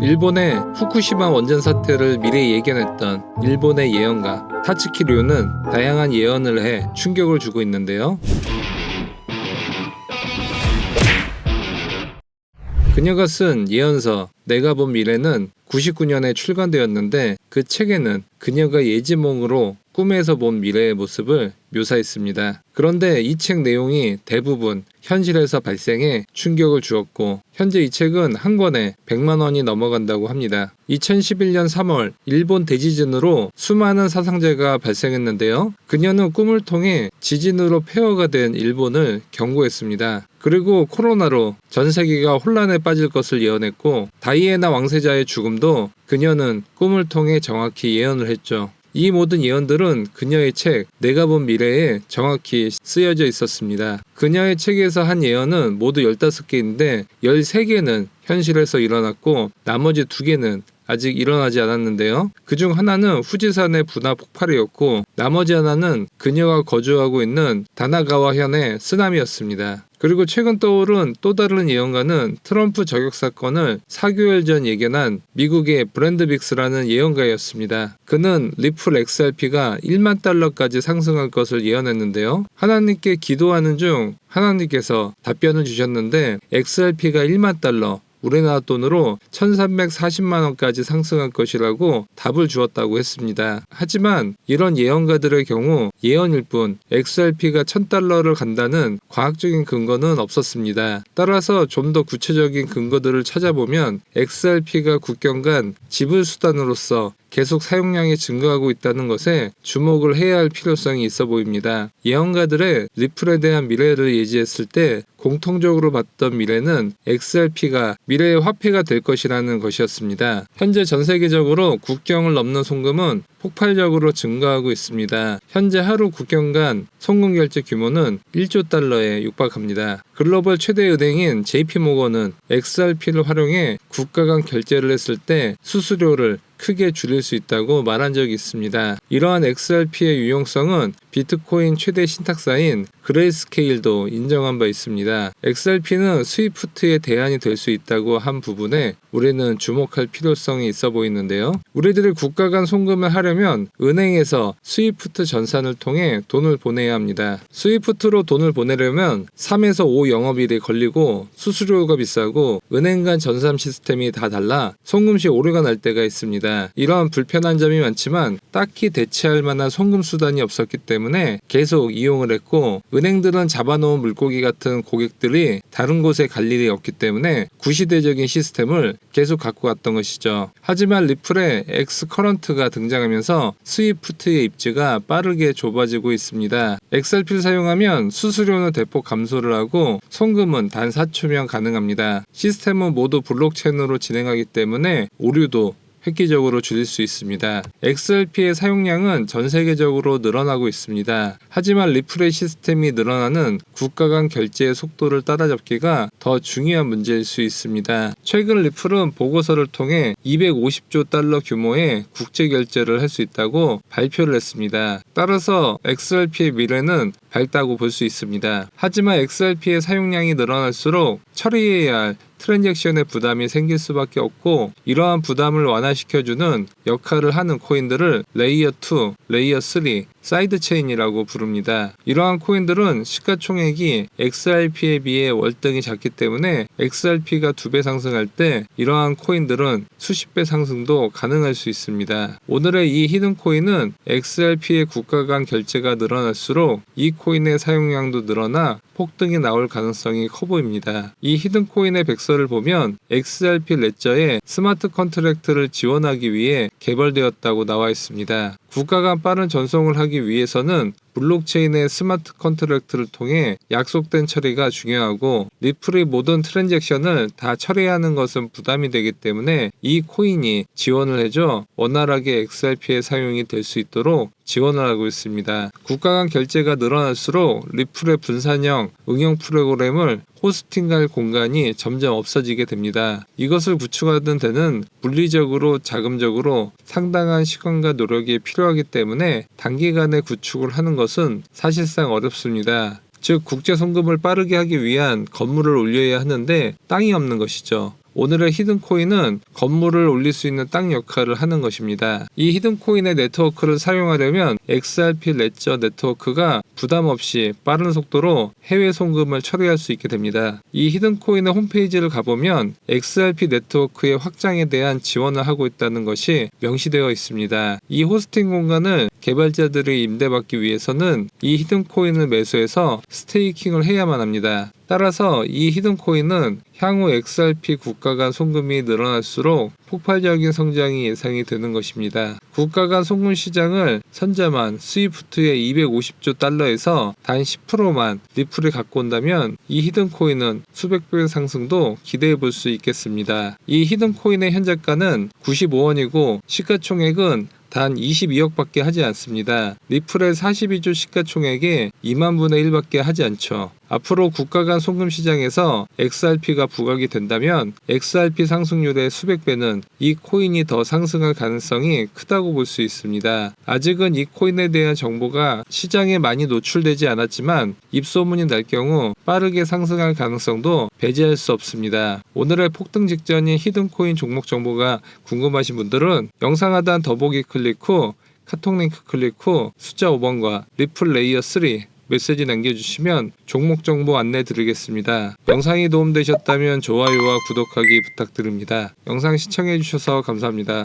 일본의 후쿠시마 원전 사태를 미리 예견했던 일본의 예언가 타츠키 료는 다양한 예언을 해 충격을 주고 있는데요. 그녀가 쓴 예언서 내가 본 미래는 99년에 출간되었는데 그 책에는 그녀가 예지몽으로 꿈에서 본 미래의 모습을 묘사했습니다. 그런데 이 책 내용이 대부분 현실에서 발생해 충격을 주었고 현재 이 책은 한 권에 100만 원이 넘어간다고 합니다. 2011년 3월 일본 대지진으로 수많은 사상자가 발생했는데요. 그녀는 꿈을 통해 지진으로 폐허가 된 일본을 경고했습니다. 그리고 코로나로 전 세계가 혼란에 빠질 것을 예언했고 다이애나 왕세자의 죽음도 그녀는 꿈을 통해 정확히 예언을 했죠. 이 모든 예언들은 그녀의 책 내가 본 미래에 정확히 쓰여져 있었습니다. 그녀의 책에서 한 예언은 모두 15개인데 13개는 현실에서 일어났고 나머지 2개는 아직 일어나지 않았는데요. 그중 하나는 후지산의 분화 폭발이었고 나머지 하나는 그녀가 거주하고 있는 다나가와 현의 쓰나미였습니다. 그리고 최근 떠오른 또 다른 예언가는 트럼프 저격 사건을 4개월 전 예견한 미국의 브랜드 빅스라는 예언가였습니다. 그는 리플 XRP가 1만 달러까지 상승할 것을 예언했는데요. 하나님께 기도하는 중 하나님께서 답변을 주셨는데 XRP가 1만 달러, 우리나라 돈으로 1340만 원까지 상승할 것이라고 답을 주었다고 했습니다. 하지만 이런 예언가들의 경우 예언일 뿐 XRP가 1000달러를 간다는 과학적인 근거는 없었습니다. 따라서 좀 더 구체적인 근거들을 찾아보면 XRP가 국경 간 지불 수단으로서 계속 사용량이 증가하고 있다는 것에 주목을 해야 할 필요성이 있어 보입니다. 예언가들의 리플에 대한 미래를 예지했을 때 공통적으로 봤던 미래는 XRP가 미래의 화폐가 될 것이라는 것이었습니다. 현재 전 세계적으로 국경을 넘는 송금은 폭발적으로 증가하고 있습니다. 현재 하루 국경 간 송금 결제 규모는 1조 달러에 육박합니다. 글로벌 최대 은행인 JP모건은 XRP를 활용해 국가 간 결제를 했을 때 수수료를 크게 줄일 수 있다고 말한 적이 있습니다. 이러한 XRP의 유용성은 비트코인 최대 신탁사인 그레이스케일도 인정한 바 있습니다. XRP는 스위프트의 대안이 될 수 있다고 한 부분에 우리는 주목할 필요성이 있어 보이는데요. 우리들이 국가 간 송금을 하려면 은행에서 스위프트 전산을 통해 돈을 보내야 합니다. 스위프트로 돈을 보내려면 3에서 5 영업일이 걸리고 수수료가 비싸고 은행 간 전산 시스템이 다 달라 송금 시 오류가 날 때가 있습니다. 이러한 불편한 점이 많지만 딱히 대체할 만한 송금 수단이 없었기 때문에 계속 이용을 했고 은행들은 잡아놓은 물고기 같은 고객들이 다른 곳에 갈 일이 없기 때문에 구시대적인 시스템을 계속 갖고 갔던 것이죠. 하지만 리플에 엑스 커런트가 등장하면서 스위프트의 입지가 빠르게 좁아지고 있습니다. XRP를 사용하면 수수료는 대폭 감소를 하고 송금은 단 4초면 가능합니다. 시스템은 모두 블록체인으로 진행하기 때문에 오류도 획기적으로 줄일 수 있습니다. XRP의 사용량은 전 세계적으로 늘어나고 있습니다. 하지만 리플의 시스템이 늘어나는 국가 간 결제의 속도를 따라잡기가 더 중요한 문제일 수 있습니다. 최근 리플은 보고서를 통해 250조 달러 규모의 국제 결제를 할 수 있다고 발표를 했습니다. 따라서 XRP의 미래는 밝다고 볼 수 있습니다. 하지만 XRP의 사용량이 늘어날수록 처리해야 할 트랜잭션의 부담이 생길 수밖에 없고 이러한 부담을 완화시켜주는 역할을 하는 코인들을 레이어 2, 레이어 3, 사이드 체인이라고 부릅니다. 이러한 코인들은 시가총액이 XRP에 비해 월등히 작기 때문에 XRP가 두 배 상승할 때 이러한 코인들은 수십 배 상승도 가능할 수 있습니다. 오늘의 이 히든 코인은 XRP의 국가 간 결제가 늘어날수록 이 코인의 사용량도 늘어나 폭등이 나올 가능성이 커 보입니다. 이 히든 코인의 백서를 보면 XRP 레저에 스마트 컨트랙트를 지원하기 위해 개발되었다고 나와 있습니다. 국가 간 빠른 전송을 하기 위해서는 블록체인의 스마트 컨트랙트를 통해 약속된 처리가 중요하고 리플의 모든 트랜잭션을 다 처리하는 것은 부담이 되기 때문에 이 코인이 지원을 해줘 원활하게 XRP의 사용이 될 수 있도록 지원을 하고 있습니다. 국가 간 결제가 늘어날수록 리플의 분산형 응용 프로그램을 호스팅할 공간이 점점 없어지게 됩니다. 이것을 구축하는 데는 물리적으로 자금적으로 상당한 시간과 노력이 필요하기 때문에 단기간에 구축을 하는 것은 사실상 어렵습니다. 즉 국제 송금을 빠르게 하기 위한 건물을 올려야 하는데 땅이 없는 것이죠. 오늘의 히든 코인은 건물을 올릴 수 있는 땅 역할을 하는 것입니다. 이 히든 코인의 네트워크를 사용하려면 XRP 레저 네트워크가 부담 없이 빠른 속도로 해외 송금을 처리할 수 있게 됩니다. 이 히든 코인의 홈페이지를 가보면 XRP 네트워크의 확장에 대한 지원을 하고 있다는 것이 명시되어 있습니다. 이 호스팅 공간을 개발자들이 임대받기 위해서는 이 히든 코인을 매수해서 스테이킹을 해야만 합니다. 따라서 이 히든 코인은 향후 XRP 국가 간 송금이 늘어날수록 폭발적인 성장이 예상이 되는 것입니다. 국가 간 송금 시장을 선자만 스위프트의 250조 달러에서 단 10%만 리플을 갖고 온다면 이 히든 코인은 수백 배의 상승도 기대해 볼 수 있겠습니다. 이 히든 코인의 현재가는 95원이고 시가총액은 단 22억밖에 하지 않습니다. 리플의 42조 시가총액에 2만 분의 1밖에 하지 않죠. 앞으로 국가 간 송금 시장에서 XRP가 부각이 된다면 XRP 상승률의 수백 배는 이 코인이 더 상승할 가능성이 크다고 볼 수 있습니다. 아직은 이 코인에 대한 정보가 시장에 많이 노출되지 않았지만 입소문이 날 경우 빠르게 상승할 가능성도 배제할 수 없습니다. 오늘의 폭등 직전인 히든 코인 종목 정보가 궁금하신 분들은 영상 하단 더보기 클릭 후 카톡 링크 클릭 후 숫자 5번과 리플 레이어 3 메시지 남겨주시면 종목 정보 안내 드리겠습니다. 영상이 도움되셨다면 좋아요와 구독하기 부탁드립니다. 영상 시청해주셔서 감사합니다.